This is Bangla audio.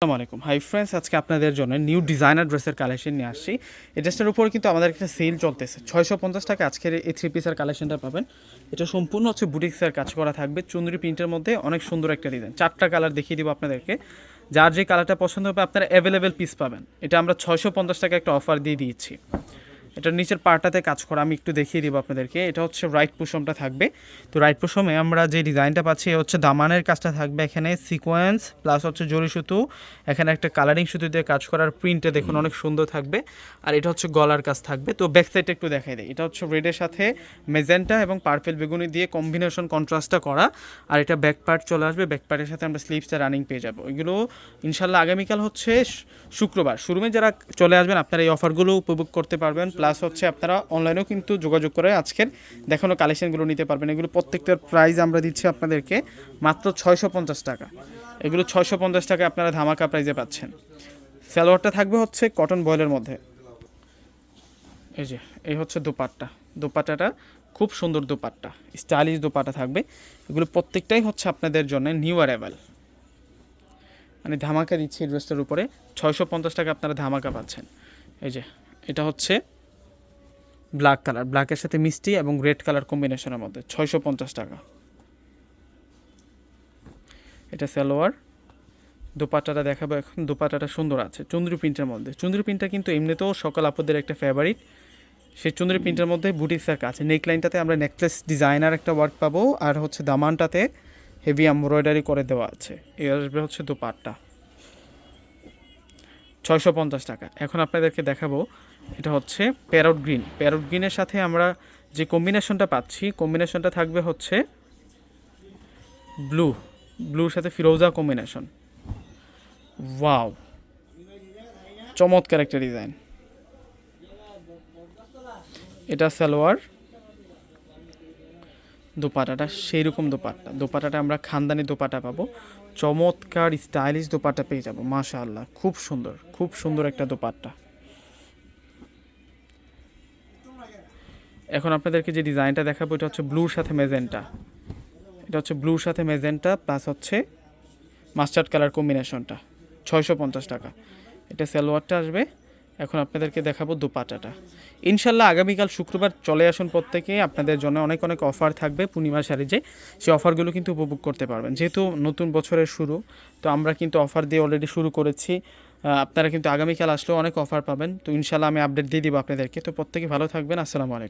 আসসালামু আলাইকুম। হাই ফ্রেন্ডস আজকে আপনাদের জন্য নিউ ডিজাইনার ড্রেসের কালেকশন নিয়ে আসছি। এই ড্রেসটার উপর কিন্তু আমাদের একটা সেল চলতেছে। ছয়শো পঞ্চাশ টাকা আজকের এই থ্রি পিসের কালেকশনটা পাবেন। এটা সম্পূর্ণ হচ্ছে বুটিক্সের কাজ করা থাকবে। চুন্দরি প্রিন্টের মধ্যে অনেক সুন্দর একটা ডিজাইন চারটা কালার দেখিয়ে দিব আপনাদেরকে। যার যে কালারটা পছন্দ হবে, আপনারা অ্যাভেলেবেল পিস পাবেন। এটা আমরা ছয়শো পঞ্চাশ টাকা একটা অফার দিয়ে দিয়েছি। এটার নিচের পার্টটাতে কাজ করা আমি একটু দেখিয়ে দিব আপনাদেরকে। এটা হচ্ছে রাইট পোষমটা থাকবে। তো রাইট পোষমে আমরা যে ডিজাইনটা পাচ্ছি হচ্ছে দামানের কাজটা থাকবে এখানে সিকোয়েন্স প্লাস হচ্ছে জরি সুতো। এখানে একটা কালারিং সুতো দিয়ে কাজ করার প্রিন্টটা দেখুন অনেক সুন্দর থাকবে। আর এটা হচ্ছে গলার কাজ থাকবে। তো ব্যাক সাইডটা একটু দেখাই দেয় এটা হচ্ছে রেডের সাথে মেজেন্টা এবং পার্পেল বেগুনি দিয়ে কম্বিনেশন কন্ট্রাস্টটা করা। আর এটা ব্যাক পার্ট চলে আসবে। ব্যাক পার্টের সাথে আমরা স্লিভসটা রানিং পেয়ে যাব। এগুলো ইনশাল্লাহ আগামীকাল হচ্ছে শুক্রবার। শুরুমে যারা চলে আসবেন আপনারা এই অফারগুলো উপভোগ করতে পারবেন। প্লাস হচ্ছে আপনারা অনলাইনেও কিন্তু যোগাযোগ করে আজকের দেখানো কালেকশনগুলো নিতে পারবেন। এগুলো প্রত্যেকটার প্রাইস আমরা দিচ্ছি আপনাদেরকে মাত্র ছয়শো পঞ্চাশ টাকা। এগুলো ছয়শো পঞ্চাশ টাকা আপনারা ধামাকা প্রাইজে পাচ্ছেন। সালোয়ারটা থাকবে হচ্ছে কটন বয়েলের মধ্যে। এই যে, এই হচ্ছে দোপাট্টা। দোপাট্টাটা খুব সুন্দর দোপাট্টা। স্টাইলিশ দোপাট্টা থাকবে। এগুলো প্রত্যেকটাই হচ্ছে আপনাদের জন্য নিউ অ্যারাইভাল মানে ধামাকা দিচ্ছি ড্রেসটার উপরে। ছয়শো পঞ্চাশ টাকা আপনারা ধামাকা পাচ্ছেন। এই যে, এটা হচ্ছে ব্ল্যাক কালার। ব্ল্যাকের সাথে মিষ্টি এবং রেড কালার কম্বিনেশনের মধ্যে ছয়শো পঞ্চাশ টাকা। এটা সালোয়ার। দোপাট্টাটা দেখাবো এখন। দোপাট্টাটা সুন্দর আছে, চন্দ্রী প্রিন্টের মধ্যে। চন্দ্রী প্রিন্টটা কিন্তু এমনিতেও সকল আপুদের একটা ফেভারিট সেই চন্দ্রী প্রিন্টের মধ্যে বুটিক্সের কাছে নেকলাইনটাতে আমরা নেকলেস ডিজাইনার একটা ওয়ার্ক পাবো। আর হচ্ছে দামানটাতে হেভি এমব্রয়ডারি করে দেওয়া আছে। আসবে হচ্ছে দোপাট্টা। ছয়শো পঞ্চাশ টাকা। এখন আপনাদেরকে দেখাবো, এটা হচ্ছে প্যারট গ্রিন প্যারট গ্রিনের সাথে আমরা যে কম্বিনেশনটা পাচ্ছি কম্বিনেশনটা থাকবে হচ্ছে ব্লু ব্লুর সাথে ফিরোজা কম্বিনেশন ওয়াও চমৎকার একটা ডিজাইন এটা সালোয়ার। দোপাটাটা সেই রকম দোপাট্টা। দোপাটাটা আমরা খানদানি দোপাটা পাবো। চমৎকার স্টাইলিশ দোপাট্টা পেয়ে যাব, মাশাআল্লাহ। খুব সুন্দর খুব সুন্দর একটা দোপাট্টা। এখন আপনাদেরকে যে ডিজাইনটা দেখাবো, এটা হচ্ছে ব্লুর সাথে মেজেন্টা। এটা হচ্ছে ব্লুর সাথে মেজেন্টা প্লাস হচ্ছে মাস্টার্ড কালার কম্বিনেশনটা, ছয়শো পঞ্চাশ টাকা। এটা সালোয়ারটা আসবে। এখন আপনাদেরকে দেখাবো দুপাটাটা। ইনশাল্লাহ আগামীকাল শুক্রবার চলে আসুন প্রত্যেকে। আপনাদের জন্য অনেক অনেক অফার থাকবে পূর্ণিমা শাড়িজে সেই অফারগুলো কিন্তু উপভোগ করতে পারবেন। যেহেতু নতুন বছরের শুরু, তো আমরা কিন্তু অফার দিয়ে অলরেডি শুরু করেছি। আপনারা কিন্তু আগামীকাল আসলেও অনেক অফার পাবেন। তো ইনশাল্লাহ আমি আপডেট দিয়ে দিব আপনাদেরকে। তো প্রত্যেকে ভালো থাকবেন। আসসালামু আলাইকুম।